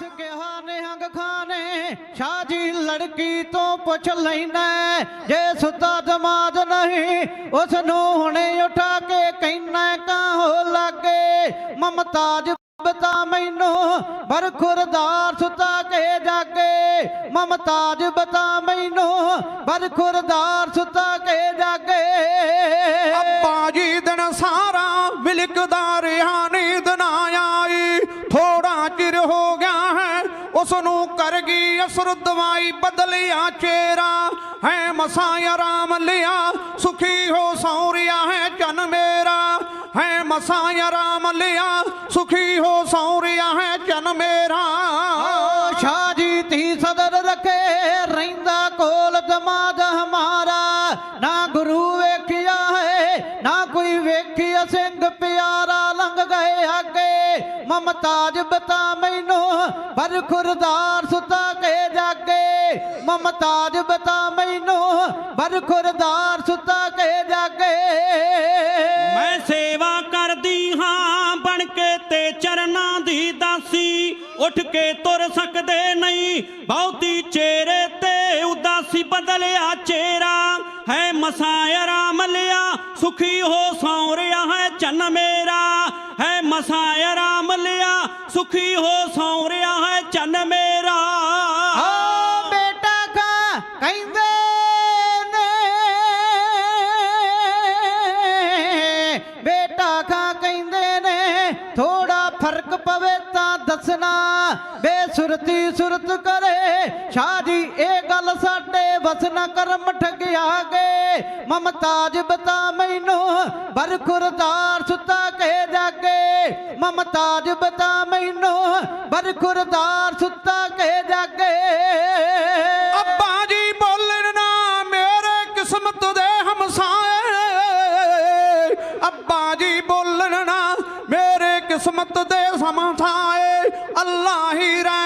ਦੱਸ ਕਿਹਾ ਨਿਹੰਗ ਖਾਨੇ, ਸ਼ਾਹ ਜੀ ਲੜਕੀ ਤੋਂ ਪੁੱਛ ਲੈਣਾ ਜੇ ਸੁੱਤਾ ਦਮਾਦ ਨਹੀਂ ਉਸ ਨੂੰ ਹੁਣੇ ਉਠਾ ਕੇ ਕਹਿਣਾ ਕਾਹੋ ਲਾਗੇ, ਮਮਤਾਜ ਬਤਾ ਮੈਨੂੰ, ਬਰਖੁਰਦਾਰ ਸੁਤਾ ਕੇ ਜਾਗੇ, ਮਮਤਾਜ ਬਤਾ ਮੈਨੂੰ, ਬਰਖੁਰਦਾਰ ਸੁਤਾ ਕੇ ਜਾਗੇ। ਅੱਬਾ ਜੀ ਦਿਨ ਸਾਰਾ ਵਿਲਕਦਾ ਰਿਹਾ, ਨੀਂਦ ਨਾ ਕਰ ਗਈ ਅਸਰ ਦਵਾਈ ਬਦਲਿਆ ਚਿਹਰਾ ਹੈ ਮਸਾਂ ਆਰਾਮ ਲਿਆ, ਸੁਖੀ ਹੋ ਸੌਰਿਆ ਹੈ ਜਨ ਮੇਰਾ। ਹੈ ਮਸਾਂ ਆਰਾਮ ਲਿਆ, ਸੁਖੀ ਹੋ ਸੌਰਿਆ ਹੈ ਜਨ ਮੇਰਾ। ਓ ਸ਼ਾਹ ਜੀ ਤੀ ਸਦਰ ਰਖੇ, ਰਹਿੰਦਾ ਕੋਲ ਦਮਾਦ ਹਮਾਰਾ। ਨਾ ਗੁਰੂ ਵੇਖਿਆ ਹੈ, ਨਾ ਕੋਈ ਵੇਖਿਆ, ਸਿੰਘ ਪਿਆਰਾ ਲੰਘ ਗਏ ਅੱਗੇ। ਮਮਤਾਜ ਬਤਾ ਮੈਨੂੰ ਪਰ ਖੁਰਦਾਰ ਸੁਤਾ ਕੇ ਜਾਗੇ, ਮਮਤਾਜ ਬਤਾ ਮੈਨੂੰ, ਪਰ ਖੁਰਦਾਰ ਸੁਤਾ ਕੇ ਜਾਗੇ। ਮੈਂ ਸੇਵਾ ਕਰਦੀ ਹਾਂ, ਬਣ ਕੇ ਤੇ ਚਰਨਾਂ ਦੀ ਦਾਸੀ, ਉੱਠ ਕੇ ਤੁਰ ਸਕਦੇ ਨਹੀਂ। ਬਹੁਤੀ ਚਿਹਰੇ ਤੇ ਉਦਾਸੀ ਬਦਲਿਆ ਚਿਹਰਾ, ਹੈ ਮਸਾਂ ਆਰਾਮ ਲਿਆ, ਸੁਖੀ ਹੋ ਸੌ ਰਿਹਾ ਹੈ ਚੰਨ ਮੇਰਾ। ਹੈ ਮਸਾਂ ਆਰਾਮ ਲਿਆ ਸੁਖੀ ਹੋ ਸੌ ਰਿਹਾ ਹੈ ਚੰਨ ਮੇਰਾ। ਓ ਬੇਟਾ ਖਾ ਕਹਿੰਦੇ ਨੇ। ਬੇਟਾ ਖਾ ਕਹਿੰਦੇ ਨੇ ਥੋੜਾ ਫ਼ਰਕ ਪਵੇ ਤਾਂ ਦੱਸਣਾ। ਸੁਰਤੀ ਸੁਰਤ ਕਰੇ, ਸ਼ਾਹ ਜੀ, ਇਹ ਗੱਲ ਸਾਡੇ ਵਸ ਨਾ ਕਰਮ ਠਗਿਆ ਗੇ। ਮਮਤਾਜ ਬਤਾ ਮੈਨੂੰ, ਬਰਖੁਰਦਾਰ ਸੁਤਾ ਕੇ ਜਾਗੇ। ਮਮਤਾਜ ਬਤਾ ਮੈਨੂੰ, ਬਰਖੁਰਦਾਰ ਸੁੱਤਾ ਕੇ ਜਾਗੇ। ਅੱਬਾ ਜੀ, ਬੋਲਣ ਨਾ ਮੇਰੇ ਕਿਸਮਤ ਦੇ ਹਮਸਾਏ। ਅੱਬਾ ਜੀ, ਬੋਲਣ ਨਾ ਮੇਰੇ ਕਿਸਮਤ ਦੇ ਸਮਥਾਏ ਅੱਲਾ ਹੀ ਰਹਿਮ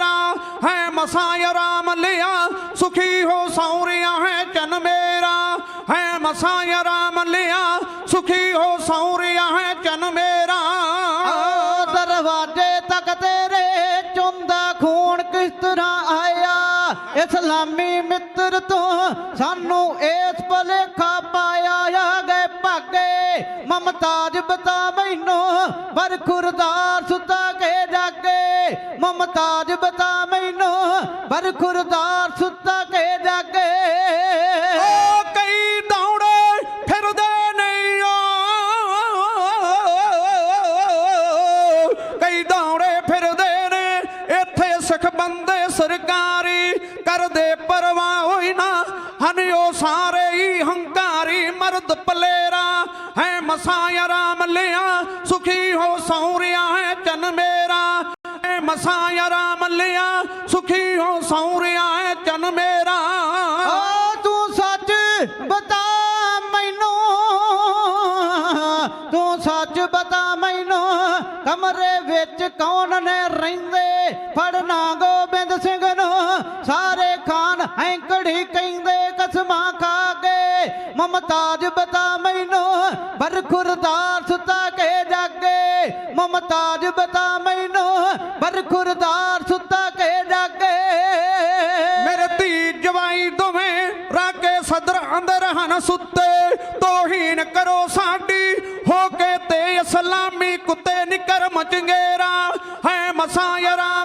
ਚ ਫੇਰਾ ਹੈ ਮਸਾਂ ਆਰਾਮ ਲਿਆ, ਸੁਖੀ ਹੋ ਸੌਰਿਆ ਹੈ ਜਨ ਮੇਰਾ ਹੈ ਮਸਾਂ ਆਰਾਮ ਲਿਆ, ਸੁਖੀ ਹੋ ਸੌਰਿਆ ਹੈ ਜਨ ਮੇਰਾ ਓ ਦਰਵਾਜ਼ੇ ਤੱਕ ਤੇਰੇ ਚੁੰਦਾ ਖੂਨ ਕਿਸ ਤਰ੍ਹਾਂ ਆਇਆ? ਇਸਲਾਮੀ ਮਿੱਤਰ ਤੋਂ ਸਾਨੂੰ ਇਸ ਭਲੇਖਾ ਪਾਇਆ ਆ ਗਏ ਮਮਤਾਜ ਬਤਾ ਮੈਨੂੰ ਬਰਖੁਰਦਾਰ ਸੁਤਾ ਮਮਤਾਜ ਬਤਾ ਮੈਨੂੰ ਬਰਖੁਰਦਾਰ ਸੁੱਤਾ ਕੇ ਜਾਗੇ। ਓ ਕਈ ਦੌੜੇ ਫਿਰਦੇ ਨਹੀਂ ਓ। ਕਈ ਦੌੜੇ ਫਿਰਦੇ ਨੇ, ਇੱਥੇ ਸਿੱਖ ਬੰਦੇ ਸਰਕਾਰੀ ਕਰਦੇ ਪਰਵਾਹ ਹੋਈ ਨਾ। ਹਨ ਉਹ ਸਾਰੇ ਹੀ ਹੰਕਾਰੀ ਮਰਦ ਪਲੇਰਾ, ਹੈ ਮਸਾਂ ਰਾਮ ਲਿਆ ਸੁਖੀ ਹੋ ਸੌਰਿਆ ਹੈ ਜਨ ਮਸਾਂ ਆਰਾਮ ਲਿਆ, ਸੁਖੀ ਹੋ ਸੌਰਿਆ ਹੈ ਜਨ ਮੇਰਾ। ਓ ਤੂੰ ਸੱਚ ਬਤਾ ਮੈਨੂੰ, ਤੂੰ ਸੱਚ ਬਤਾ ਮੈਨੂੰ, ਕਮਰੇ ਵਿੱਚ ਕੌਣ ਨੇ ਰਹਿੰਦੇ? ਫੜਨਾ ਗੋਬਿੰਦ ਸਿੰਘ ਨੂੰ, ਸਾਰੇ ਖਾਨ ਐਂਕੜੀ ਕਹਿੰਦੇ, ਕਸਮਾਂ ਖਾ ਮਮਤਾਜ ਬਤਾ ਮੈਨੂੰ ਬਰਖੁਰਦਾਰ ਸੁਤਾ ਕੇ ਜਾਗੇ। ਮਮਤਾਜ ਬਤਾ ਮੈਨੂੰ ਬਰਖੁਰਦਾਰ ਸੁੱਤਾ ਕੇ ਜਾਗੇ। ਮੇਰੇ ਧੀ ਜਵਾਈ ਦੋਵੇਂ ਰਾਕੇ ਸਦਰ ਅੰਦਰ ਹਨ ਸੁੱਤੇ। ਤੋਹੀਨ ਕਰੋ ਸਾਡੀ, ਹੋ ਕੇ ਤੇ ਇਸਲਾਮੀ ਕੁੱਤੇ ਨਿਕਰ ਮਚੰਗੇਰਾ। ਹੈ ਮਸਾਂ ਯਰਾ